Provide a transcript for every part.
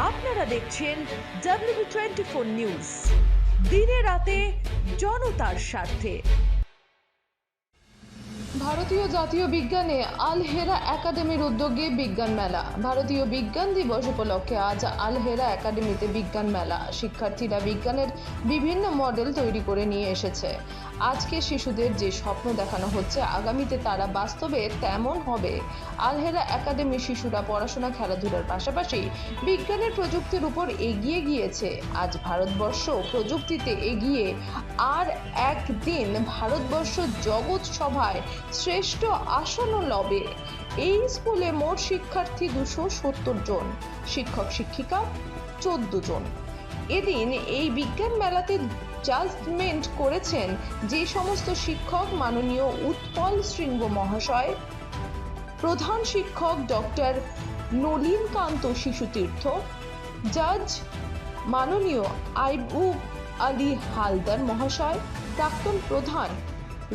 আপনারা দেখছেন W twenty four news দিনে রাতে জনতার স্বার্থে। ভারতীয় জাতীয় বিজ্ঞানে আল হেরা একাডেমির উদ্যোগে বিজ্ঞান মেলা। ভারতীয় বিজ্ঞান দিবস উপলক্ষে আজ আল হেরা একাডেমিতে বিজ্ঞান মেলা। শিক্ষার্থীরা বিজ্ঞানের বিভিন্ন মডেল তৈরি করে নিয়ে এসেছে। আজকে শিশুদের যে স্বপ্ন দেখানো হচ্ছে, আগামীতে তারা বাস্তবে তেমন হবে। আলহেরা একাডেমি শিশুরা পড়াশোনা, খেলাধুলার পাশাপাশি বিজ্ঞানের প্রযুক্তির উপর এগিয়ে গিয়েছে। আজ ভারতবর্ষ প্রযুক্তিতে এগিয়ে আর একদিন ভারতবর্ষ জগৎ সভায় শ্রেষ্ঠ আসন লবে। এই স্কুলে মোট শিক্ষার্থী দুশো সত্তর জন, শিক্ষক শিক্ষিকা চোদ্দ জন। এদিন এই বিজ্ঞান মেলাতে জাজমেন্ট করেছেন যে সমস্ত শিক্ষক মাননীয় উৎপল শৃঙ্গ মহাশয়, প্রধান শিক্ষক ডক্টর নলিনকান্ত শিশুতীর্থ, জাজ মাননীয় আইবু আলী হালদার মহাশয়, প্রাক্তন প্রধান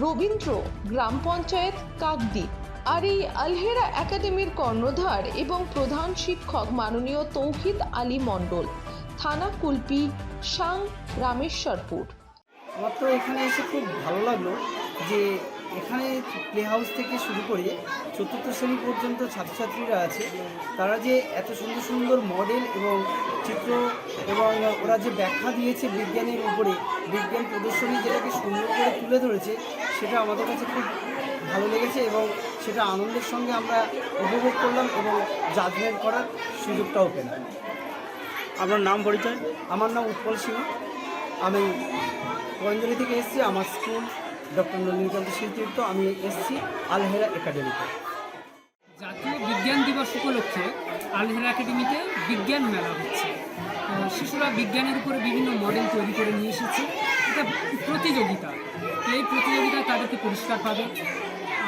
রবীন্দ্র, গ্রাম পঞ্চায়েত কাকদি আর এই আলহেরা একাডেমির কর্ণধার এবং প্রধান শিক্ষক মাননীয় তৌহিদ আলী মণ্ডল। থানা কুলপি, সাং, রামেশ্বরপুর। আমার তো এখানে এসে খুব ভালো লাগল যে এখানে প্লে হাউস থেকে শুরু করে চতুর্থ শ্রেণি পর্যন্ত ছাত্রছাত্রীরা আছে। তারা যে এত সুন্দর সুন্দর মডেল এবং চিত্র এবং ওরা যে ব্যাখ্যা দিয়েছে বিজ্ঞানের উপরে বিজ্ঞান প্রদর্শনী যেটাকে সুন্দর করে তুলে ধরেছে সেটা আমাদের কাছে খুব ভালো লেগেছে এবং সেটা আনন্দের সঙ্গে আমরা উপভোগ করলাম এবং জাজমেন্ট করার সুযোগটাও পেলাম। আপনার নাম পরিচয়? আমার নাম উৎপল সিংহ আমি পরঞ্জলি থেকে এসেছি আমার স্কুল ডক্টর নলিনীকান্ত শিলতীর্থ আমি এসেছি আলহেরা একাডেমিতে। জাতীয় বিজ্ঞান দিবস উপলক্ষে আলহেরা একাডেমিতে বিজ্ঞান মেলা হচ্ছে। শিশুরা বিজ্ঞানের উপরে বিভিন্ন মডেল তৈরি করে নিয়ে এসেছে। এটা প্রতিযোগিতা। এই প্রতিযোগিতায় তাদেরকে পুরস্কার পাবে।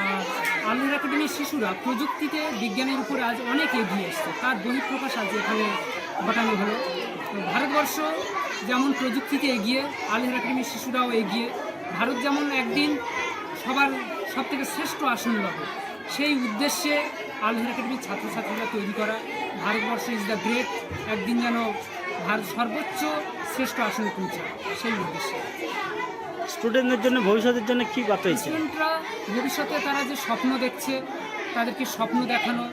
আর আলহেরা একাডেমির শিশুরা প্রযুক্তিতে বিজ্ঞানের উপরে আজ অনেক এগিয়ে এসছে। তার বহিঃপ্রকাশ আজ এখানে ঘটানো হলো। ভারতবর্ষ যেমন প্রযুক্তিতে এগিয়ে, আলহেরা একাডেমির শিশুরাও এগিয়ে। ভারত যেমন একদিন সবার সব থেকে শ্রেষ্ঠ আসন লবে সেই উদ্দেশ্যে আলহের একাডেমির ছাত্রছাত্রীরা তৈরি করা ভারতবর্ষ ইজ দ্য গ্রেট একদিন যেন ভারত সর্বোচ্চ শ্রেষ্ঠ আসনে পৌঁছায় সেই উদ্দেশ্যে। স্টুডেন্টদের জন্য ভবিষ্যতের জন্য কী বার্তা স্টুডেন্টরা ভবিষ্যতে তারা যে স্বপ্ন দেখছে তাদেরকে স্বপ্ন দেখানো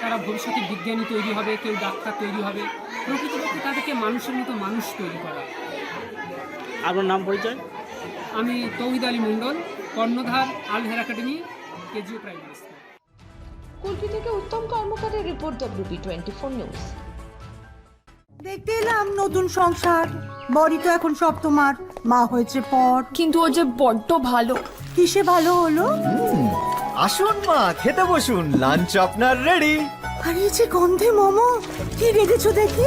তারা ভবিষ্যতে বিজ্ঞানী তৈরি হবে কেউ ডাক্তার তৈরি হবে প্রকৃতপক্ষে তাদেরকে মানুষের মতো মানুষ তৈরি করা। আপনার নাম পরিচয়? আমি তৌহিদ আলী মণ্ডল কর্ণধার আলহের একাডেমি কেজিও প্রাইমারি স্কুল। কুলপি থেকে উত্তম কর্মকারের report WB twenty four news. দেখতে এলাম নতুন সংসার। বড়ি তো এখন সব তোমার। মা হয়েছে পর। কিন্তু ও যে বড্ড ভালো। কিসে ভালো হলো? আসুন মা খেতে বসুন। লাঞ্চ আপনার রেডি আর এই যে গন্ধে মোমো কি রেখেছো দেখি?